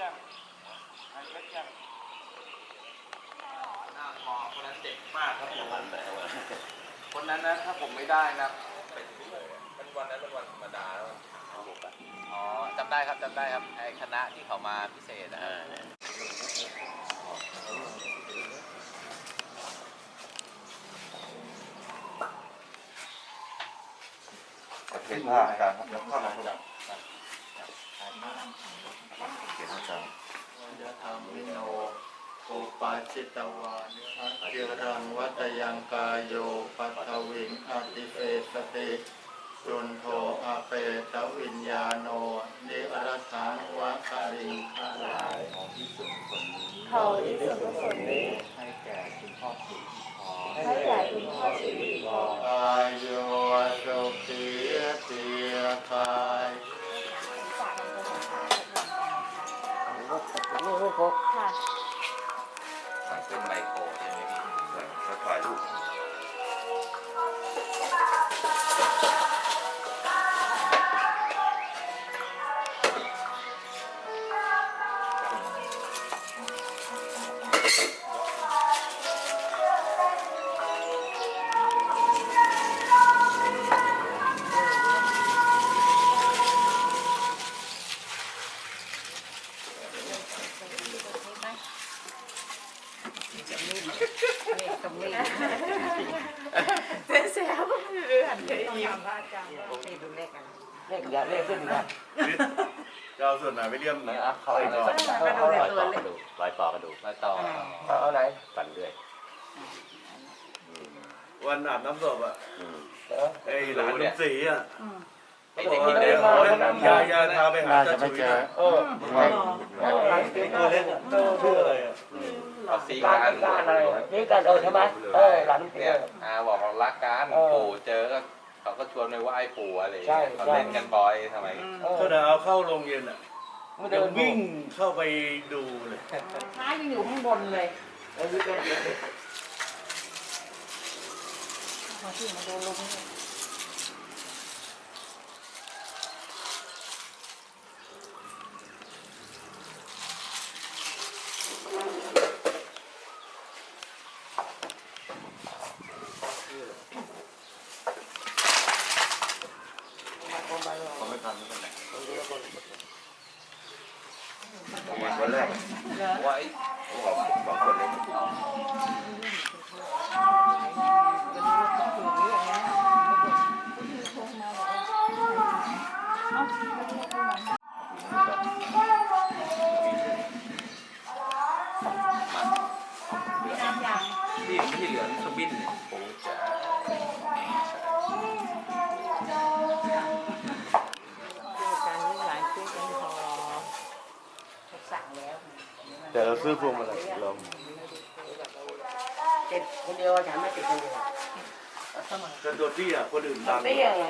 ยังหายเช็ดยังหน้าหมอคนนั้นเจ็บมากครับผมคนนั้นนะถ้าผมไม่ได้นะเป็นมันวันนั้นเป็นวันธรรมดาแล้วอ๋อจำได้ครับจำได้ครับไอ้คณะที่เขามาพิเศษนะครับเห็นภาพการแล้วก็เราจะเห็นภาพ ย วิโนโอปาจิตวานิอัจเจรังวัตยังกายโยปัทวิงอติเปสติสุนโทอาเปตวิญญาโน นิรสังวะคาริงคาลายของที่สุดคนนี้เขาที่ส่วนกุศลนี้ให้แก่คุณพ่อสุขพอให้แก่คุณพ่อสิริพรอายุสุขีเตียคา เจ๊แซวเรือนเลยยิ้มนี่ดูเลขกัน เลขอย่าเลขขึ้นนะจะเอาส่วนไหนไปเลี่ยมนะเขาเอาก็ดูในตัวเลขรอยต่อกระดูกรอยต่อเอาไหนฟันเลื่อยวันอาบน้ำศพอะไอ้หลานลุงศรีอะไอ้บเด็อกกที่ว่าเดิเดี๋ยนวมาขอให้ยายาพาไปหาน่าเจ้าจะไม่ฉุยเจหอน่อยเออหลานเป็นตัวเล็กอะเจ้าชื่ออะไรอะเอาสีกาการรการอะไรอะนี่การเออใช่ไหมเออหลานเป็นเนี่ยอาบอกเรารักกันเออปู่เจอก็ เขาก็ชวนไปไหว้ปู่อะไรอย่างใช่เงี้ยเขาใช่เล่นกันบ่อยทำไมเออ ก็เดี๋ยวเอาเข้าโรงเย็นอะไม่เดี๋เดิยวนวิ่งเข้าไปดูเลยท้ายยังอยู่ข้างบนเลยเออวิ่งกันเดี๋ยวมาที่มาดูลุงเขาไม่ทันไม่เป็นไรคนแร ก แต่เราซื้อพวงมาลัยเราติดคนเดียวฉันไม่ติดคนเดียวจะตัวที่อะคนอื่นตามไม่ยังไง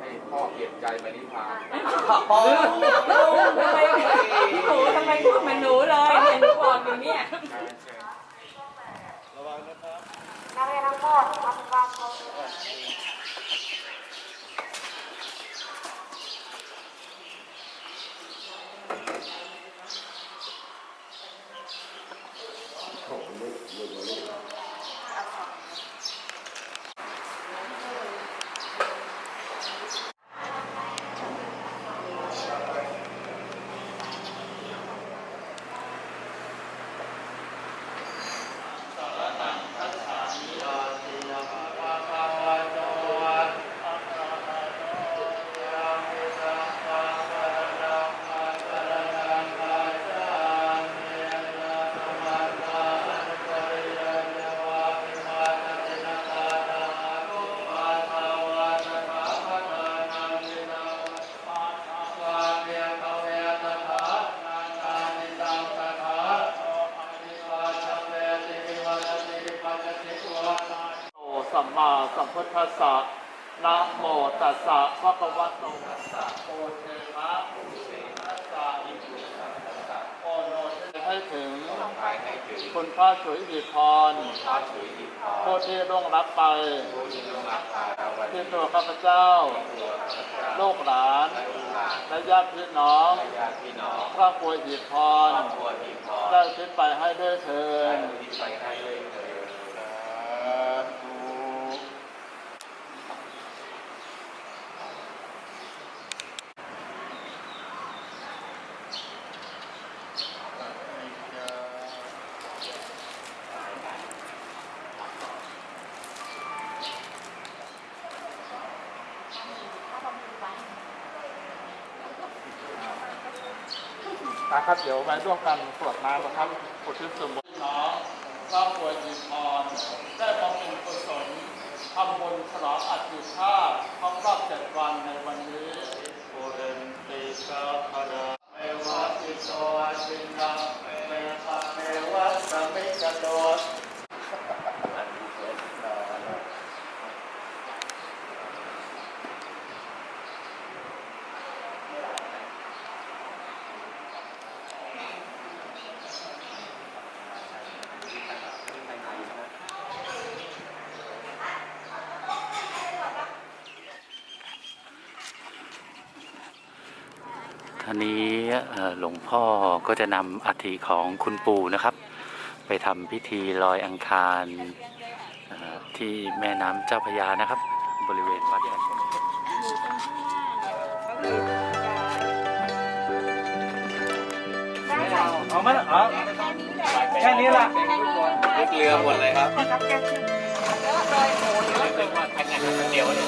ให้พ่อเก็บใจไปนิพพาน ทำไมหนูทำไมพูดเหมือนหนูเลยเนี่ยหนูบอกอยู่เนี่ย ระวังนะครับ โตสั มมาสัมพุทธัสสะนะโมตัสสะภะคะวะโตตัสสะโอเทนะอุเสนัสสะอิมุสังคัสสะโอโนให้ถึงไปให้ถึงคุณพระสุริยพรพระสุริพรผู้ที่ร่วงรับไป ที่ตัวข้าพเจ้าตัวพระเจ้าลูกหลาน และญาติพี่น้องญาติพี่น้องครอบครัวหีบพครรอบครัวทีมพรได้คิดไปให้ด้วยเถินที่ไปให้เลยเถิด นะครับเดี๋ยวไว้ร่วมกันสวดน้ำนะครับอุทิศส่วนบุญน้องครอบครัวยีพรได้บำเพ็ญกุศลทำบุญฉลองอัฐิภาพครบรอบเจ็ดวันในวันนี้โอเรนติกาภราเมวะติโตชินะเมตาเมวะสมิกโด ดอันนี้หลวงพ่อก็จะนำอัฐิของคุณปู่นะครับ ไปทำพิธีลอยอังคารที่แม่น้ำเจ้าพยานะครับ บริเวณวัดเอามาเอาแค่นี้ละลูกเรือหมดเลยครับเยอะเลยโหเยอะเรียเดียวเล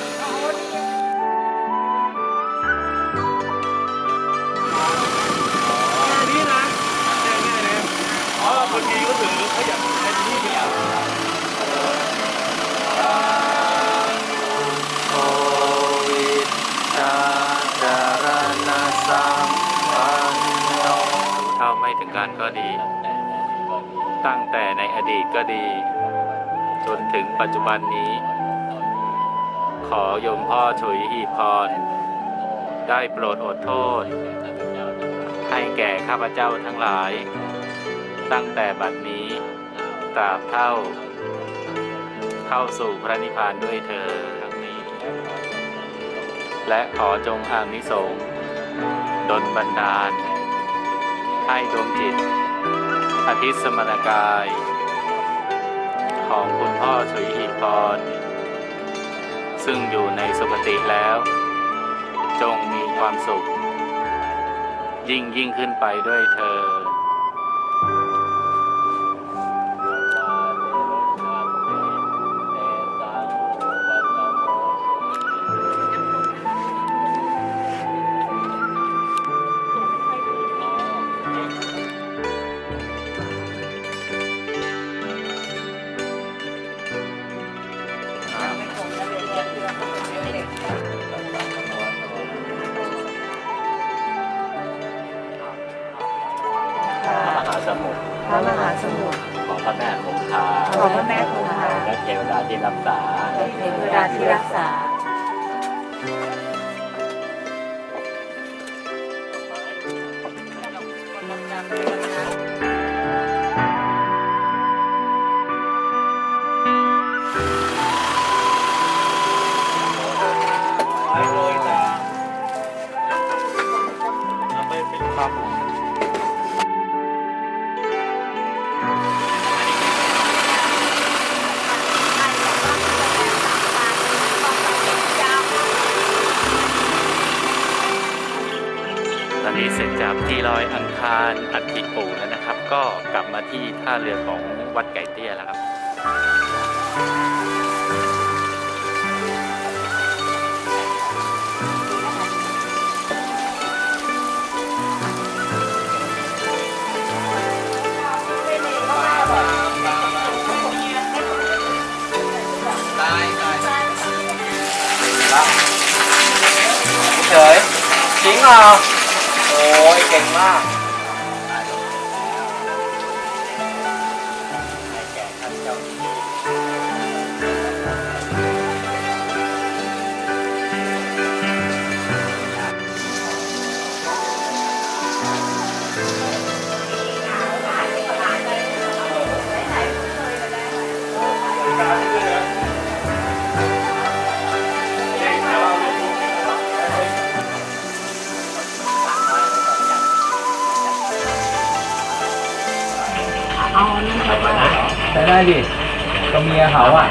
ย แค่นี้นะแค่นี้นะอ๋อคนดีก็ถือเขาอยากเป็นที่เดียวโควิดชาจารณสัมปันโนเท่าไม่ถึงการก็ดี ตั้งแต่ในอดีตก็ดี จนถึงปัจจุบันนี้ ขอโยมพ่อฉุยหีพร ได้โปรดอดโทษ ให้แก่ข้าพเจ้าทั้งหลาย ตั้งแต่บัดนี้ตราบเท่า เข้าสู่พระนิพพานด้วยเธอทั้งนี้ และขอจงอานิสงส์ดลบันดาล ให้ดวงจิตอาทิตย์สมณกาย ของคุณพ่อสุยหีพรซึ่งอยู่ในสุคติแล้ว จง ความสุข ยิ่งยิ่งขึ้นไปด้วยเธอ ทวดาที่รักษาเทพราที่รักษาารอัฐิปู่แล้วนะครับ ก็กลับมาที่ท่าเรือของวัดไก่เตี้ยแล้วครับ เฉยจริงเหรอโอ้ยเก่งมาก เอาอันนั้นไปได้ใช้ได้ดิก็เมียเขาอะ